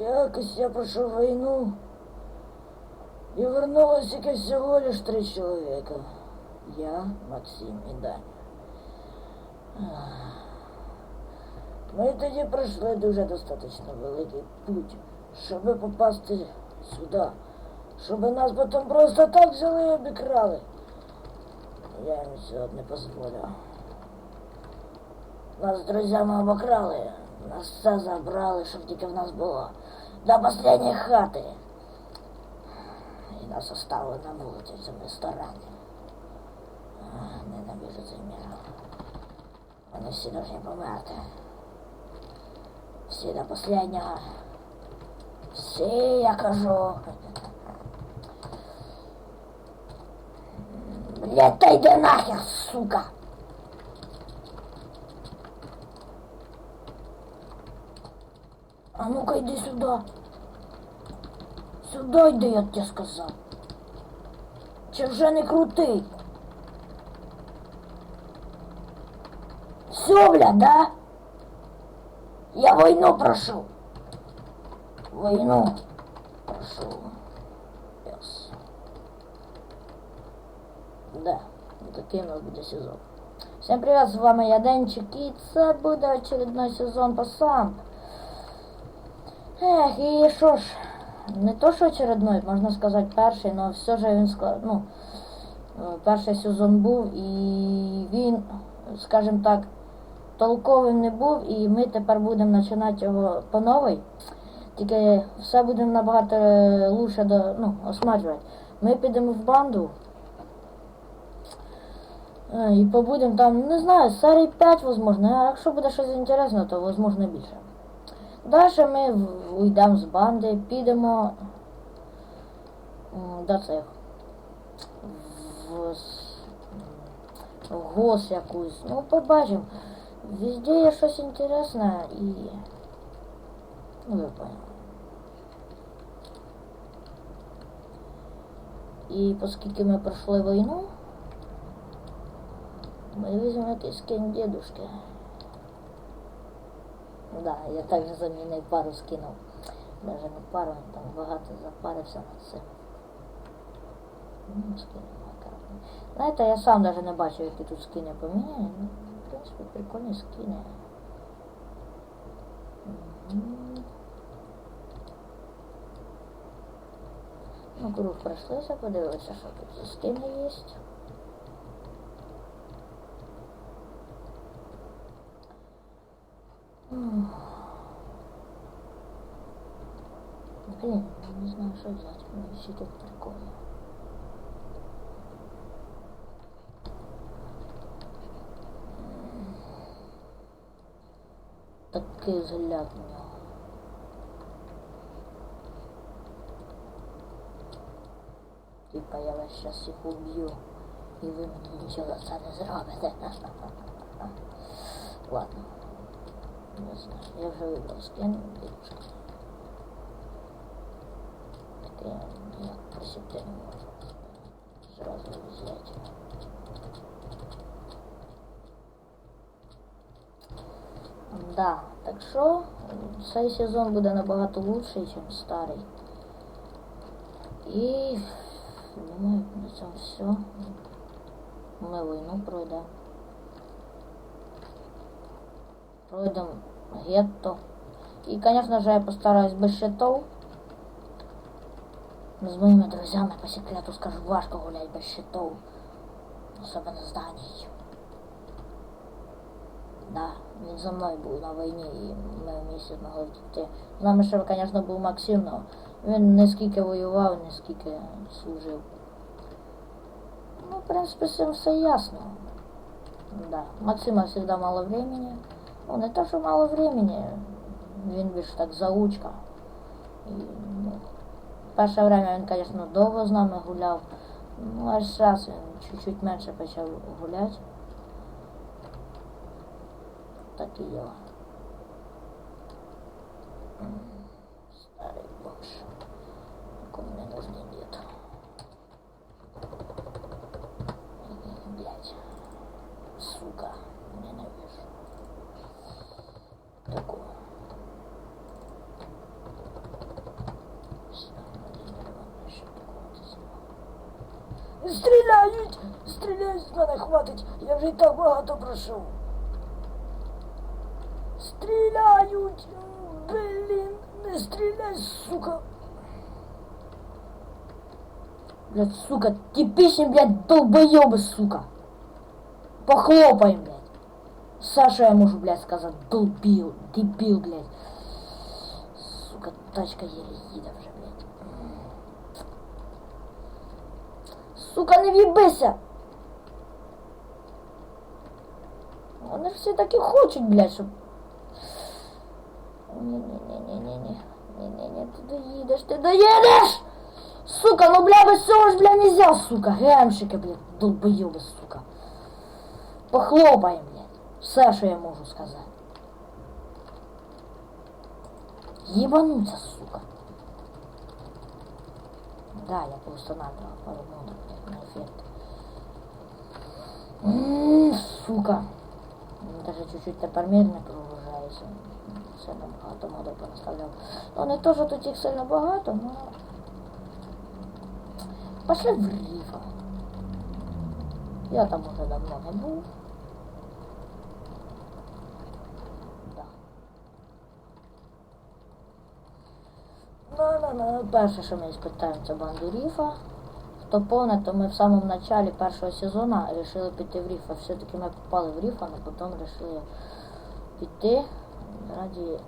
Якось я пройшов війну і вернулось тільки всього лиш три чоловіка. Я, Максим і Даня. Ми тоді пройшли дуже достатньо великий путь, щоб попасти сюди. Щоб нас потім просто так взяли і обікрали. Я їм цього не дозволю. Нас з друзями обокрали, нас все забрали, щоб тільки в нас було. До останньої хати. І нас оставили на вулиці в цьому ресторані. Ненавижу цей мір. Вони всі повинні померти. Всі до останнього. Всі, я кажу. Блядь, та йди нахер, сука! А ну-ка йди сюди. Сюди йди, я тебе сказав. Чи вже? Все, бля, да? Я войну прошу. Войну прошу. Yes. Да, такий у нас буде сезон. Всем привет, з вами я Денчик, і це буде очередной сезон по сам. Ех, і що ж, не то що очередной, можна сказати перший, але все ж він ну, перший сезон був і він, скажімо так, толковим не був, і ми тепер будемо починати його по новій. Тільки все будемо набагато е, лучше до, ну, осмаджувати. Ми підемо в банду. е, І побудемо там, не знаю, серій 5, возможно, а якщо буде щось інтересне, то возможно більше. Далі ми в- уйдемо з банди, підемо до цих в, в гос якусь. Ну, побачимо. Везде є щось інтересне і. Ну, ви поняли. І оскільки ми пройшли війну, ми візьмемо якийсь скин дедушки. Да, я також замінив пару скинув. Даже не пару, там багато запарився на це. Ну, скинув макарон. Знаєте, я сам даже не бачив, які тут скини поміняні. Ну, в принципі, прикольні скини. Ну, круг пройшлися, подивилися, що тут за скини є. М. Блин, Мне все тут прикольно. Такий взгляд у нього. Типа я вас сейчас їх уб'ю. І ви мені нічого це зробите. Ладно. Не знаю, я вже вибрав скин дедушки. Таке ніяк присіпти не можу. Зразу взяти. Да, так що цей сезон буде набагато лучший, ніж старий. І думаю, на цьому все. Ми війну пройдемо. Пройдем гетто. И, конечно же, я постараюсь без щитов. С моими друзьями по секрету скажу, важко гулять без щитов. Особенно зданий. Да, він за мною був на війні і ми вместе могли втекти. З нами ще, звісно, був Максим, але він не скільки воював, не скільки служив. Ну, в принципі, з все ясно. Да. Максима всегда мало времени. Ну, не то, що мало времени, він більш так заучка. І, ну, перше время він, звісно, довго з нами гуляв. Ну, аж раз він чуть-чуть менше почав гуляти. Так і діло. Стріляють! Стріляють з мене, хватить! Я вже і так багато пройшов. Стріляють! Блін, не стріляй, сука! Блядь, сука, типичный, блядь, долбоёбы, сука! Похлопаем, блядь! Саша, я можу, блядь, сказать, долбил, дебил, блядь. Сука, тачка еле їде вже, блядь. Сука, не в'їбися! Вони всі таки хочуть, блядь, щоб... Ні-ні-ні-ні-ні-ні. Ні-ні-ні, ти доїдеш, ти доїдеш! Сука, ну бля, без цього ж, бля, нельзя, сука. Гемшики, блядь, долбоёбы, сука. Похлопаем, блядь. Все, що я можу сказати. Ебануться, сука. Да, я поустанавливал пару модов, блядь, эффект. М, Сука. Ну, Даже чуть-чуть тепер мирно. Сильно багато модів понаставляв. Ну не то, тут їх сильно багато, но... Пошли в рифа. Я там уже давно не був. Да. Ну-ну-ну, перше, що ми спитаємо, це банду ріфа. Хто повне, то ми в самому началі першого сезону вирішили піти в ріф. А все-таки ми попали в ріф, а потім вирішили піти раді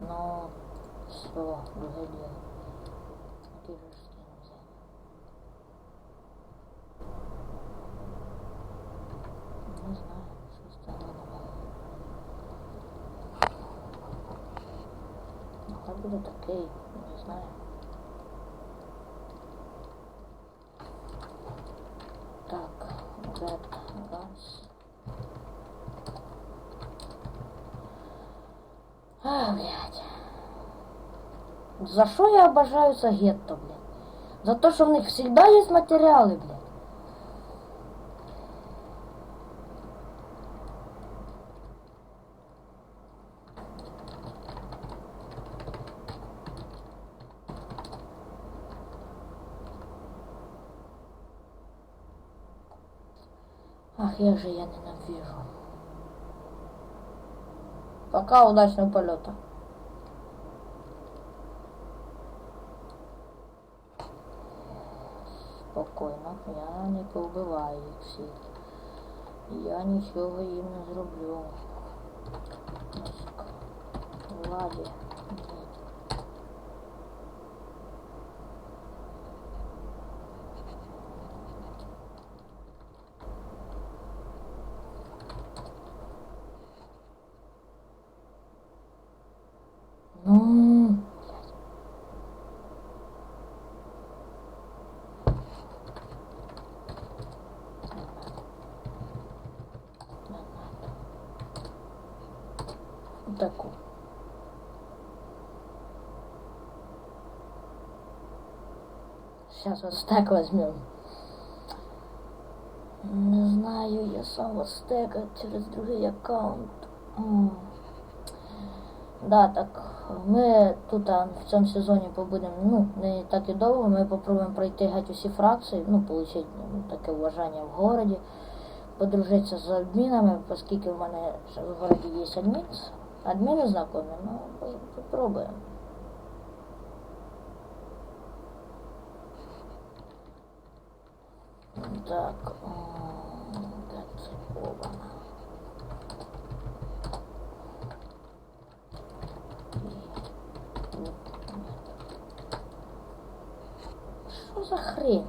Ну, друге діло. Який же ж скин взяти? Не знаю, що стало нового. Ну, хай буде такий, не знаю. Так, Red Guns. А, блядь. За що я обожаю це гетто, блядь? За то, що в них всегда є матеріали, блядь. Ах, як же я ненавижу. Пока удачного полета. Я не повбиваю їх всіх. Я нічого їм не зроблю. Владі. Ну, блядь. Таку. Сейчас вот стек возьмем. Не знаю, я сам стека через другий аккаунт. Да, так ми тут в цьому сезоні побудемо ну, не так і довго, ми попробуємо пройти геть усі фракції, ну, отримати ну, таке вважання в городі, подружитися з адмінами, оскільки в мене в городі є адмін, адміни знайомі, ну, попробуємо. Так, э, Ганцепова. Что за хрень?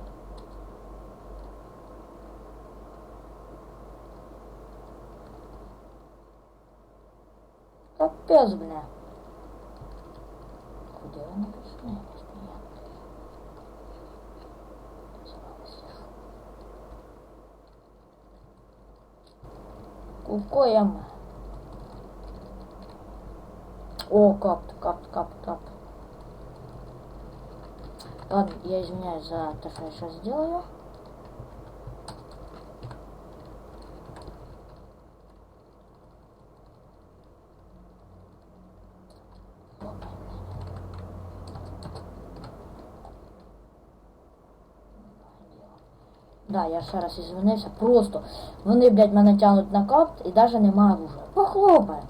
Капец, бля. Кукоем. О, капт, капт, капт, капт. Ладно, я извиняюсь за то, что я сейчас сделаю. Да, я ще раз ізвинився. Просто вони, блядь, мене тягнуть на капт і навіть немає оружия. Похлопаємо.